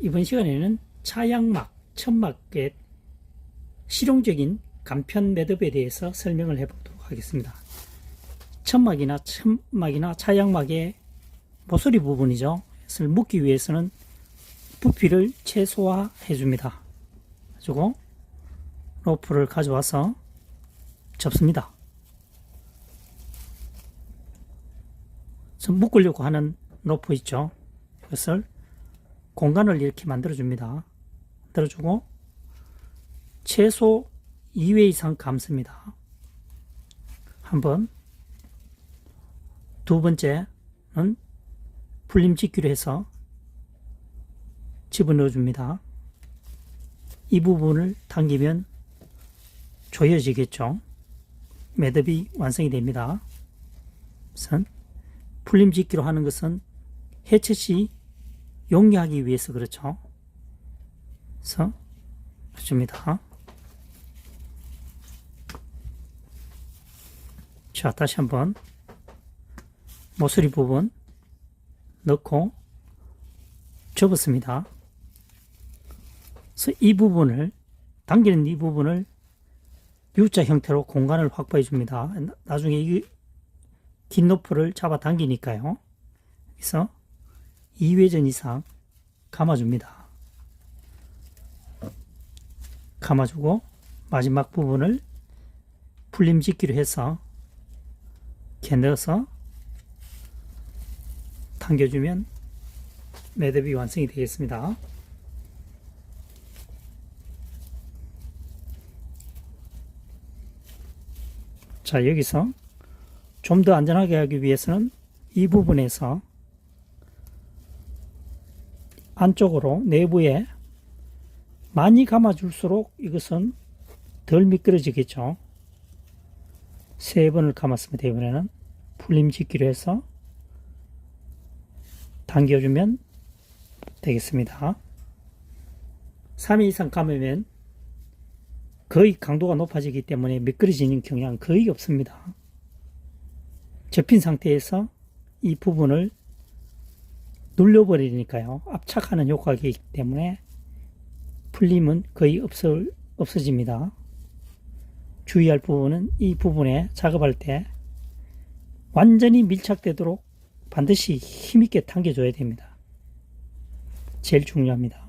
이번 시간에는 차양막, 천막의 실용적인 간편 매듭에 대해서 설명을 해보도록 하겠습니다. 천막이나 천막이나 차양막의 모서리 부분이죠. 을 묶기 위해서는 부피를 최소화해 줍니다. 가지고 로프를 가져와서 접습니다. 좀 묶으려고 하는 로프 있죠. 이것을 공간을 이렇게 만들어 줍니다. 만들어 주고 최소 2회 이상 감습니다. 한번 두 번째는 풀림짓기로 해서 집어넣어 줍니다. 이 부분을 당기면 조여지겠죠. 매듭이 완성이 됩니다. 우선 풀림짓기로 하는 것은 해체 시 용이하기 위해서 그렇죠. 그래서 해줍니다. 자, 다시 한번 모서리 부분 넣고 접었습니다. 그래서 이 부분을 당기는 이 부분을 U자 형태로 공간을 확보해 줍니다. 나중에 이 뒷노프를 잡아 당기니까요. 그래서 2회전 이상 감아줍니다. 감아주고 마지막 부분을 풀림 짓기로 해서 이렇게 넣어서 당겨주면 매듭이 완성이 되겠습니다. 자, 여기서 좀 더 안전하게 하기 위해서는 이 부분에서 안쪽으로 내부에 많이 감아줄수록 이것은 덜 미끄러지겠죠. 세 번을 감았습니다. 이번에는 풀림짓기로 해서 당겨주면 되겠습니다. 3회 이상 감으면 거의 강도가 높아지기 때문에 미끄러지는 경향 거의 없습니다. 접힌 상태에서 이 부분을 눌려버리니까요. 압착하는 효과가 있기 때문에 풀림은 거의 없어, 없어집니다. 주의할 부분은 이 부분에 작업할 때 완전히 밀착되도록 반드시 힘있게 당겨줘야 됩니다. 제일 중요합니다.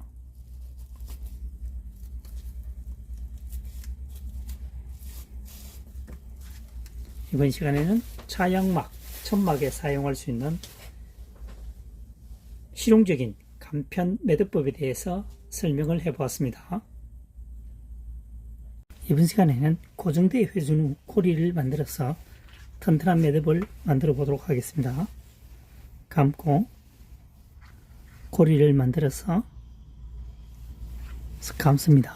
이번 시간에는 차양막, 천막에 사용할 수 있는 실용적인 간편 매듭법에 대해서 설명을 해보았습니다. 이번 시간에는 고정대 회전 후 고리를 만들어서 튼튼한 매듭을 만들어 보도록 하겠습니다. 감고 고리를 만들어서 감습니다.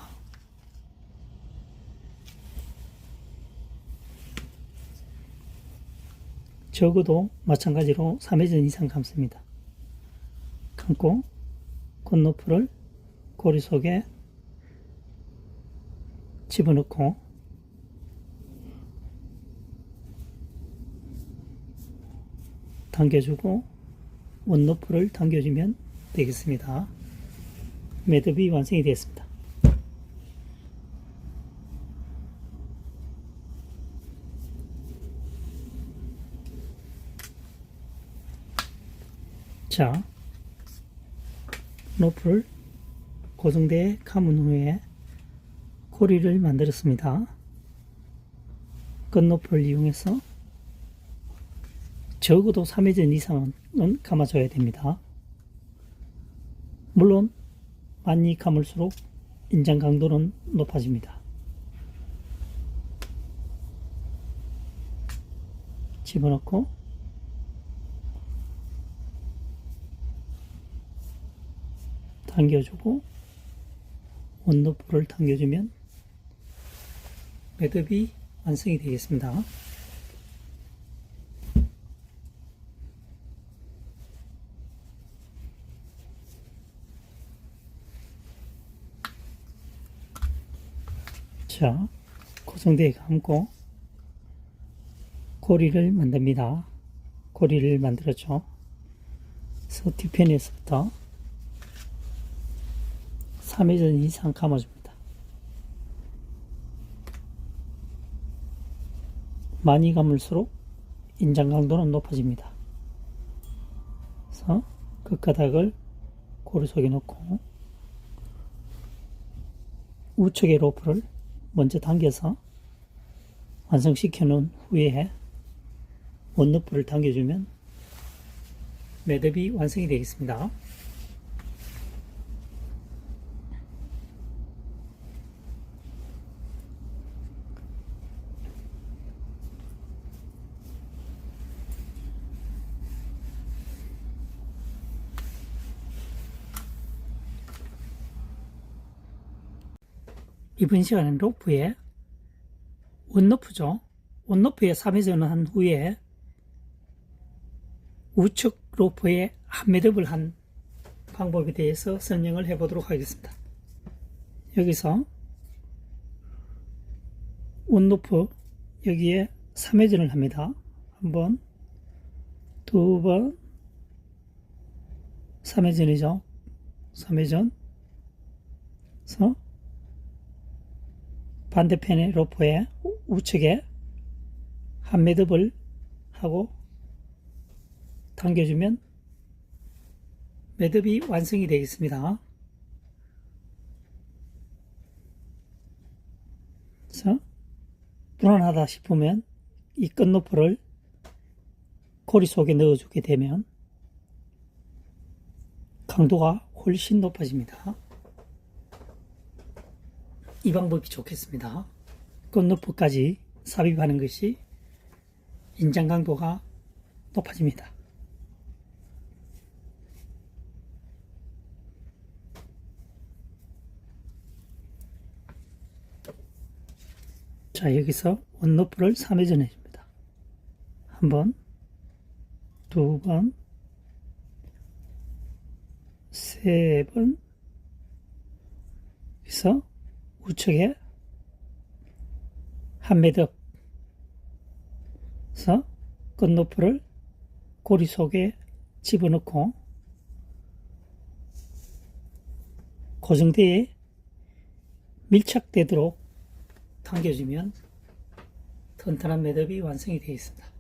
적어도 마찬가지로 3회전 이상 감습니다. 감고 콘노프를 고리 속에 집어넣고 당겨주고 원노프를 당겨주면 되겠습니다. 매듭이 완성이 되었습니다. 자, 노프를 고정대에 감은 후에 고리를 만들었습니다. 끝노프를 이용해서 적어도 3회전 이상은 감아줘야 됩니다. 물론 많이 감을수록 인장 강도는 높아집니다. 집어넣고 당겨주고 원노프를 당겨주면 매듭이 완성이 되겠습니다. 자, 고정대에 감고 고리를 만듭니다. 고리를 만들었죠. 그래서 뒤편에서부터 3회전 이상 감아줍니다. 많이 감을수록 인장 강도는 높아집니다. 그래서 끝가닥을 고리 속에 넣고 우측의 로프를 먼저 당겨서 완성시켜 놓은 후에 원로프를 당겨주면 매듭이 완성이 되겠습니다. 이번 시간은 로프에 원로프죠. 원로프에 3회전을 한 후에 우측 로프에 한 매듭을 한 방법에 대해서 설명을 해 보도록 하겠습니다. 여기서 원로프 여기에 3회전을 합니다. 한 번, 두 번, 3회전이죠. 3회전. 그래서 반대편의 로프의 우측에 한 매듭을 하고 당겨주면 매듭이 완성이 되겠습니다. 그래서 불안하다 싶으면 이 끝로프를 고리 속에 넣어주게 되면 강도가 훨씬 높아집니다. 이 방법이 좋겠습니다. 끝높이까지 삽입하는 것이 인장 강도가 높아집니다. 자, 여기서 원로프를 3회전 해줍니다. 한 번, 두 번, 세 번, 여기서 우측에 한 매듭 서 끝높이를 고리 속에 집어넣고 고정대에 밀착되도록 당겨주면 튼튼한 매듭이 완성이 되어 있습니다.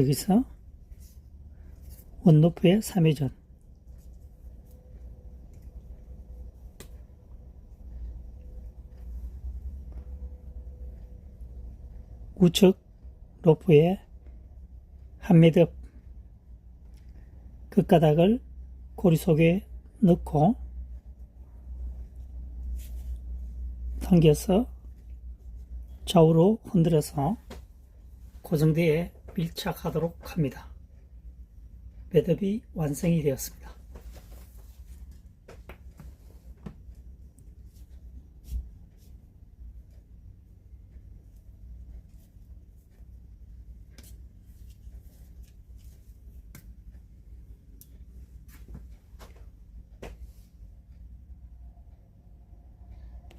여기서 원로프의 3회전. 우측 로프에 한 매듭 끝가닥을 고리 속에 넣고 당겨서 좌우로 흔들어서 고정대에 밀착하도록 합니다. 매듭이 완성이 되었습니다.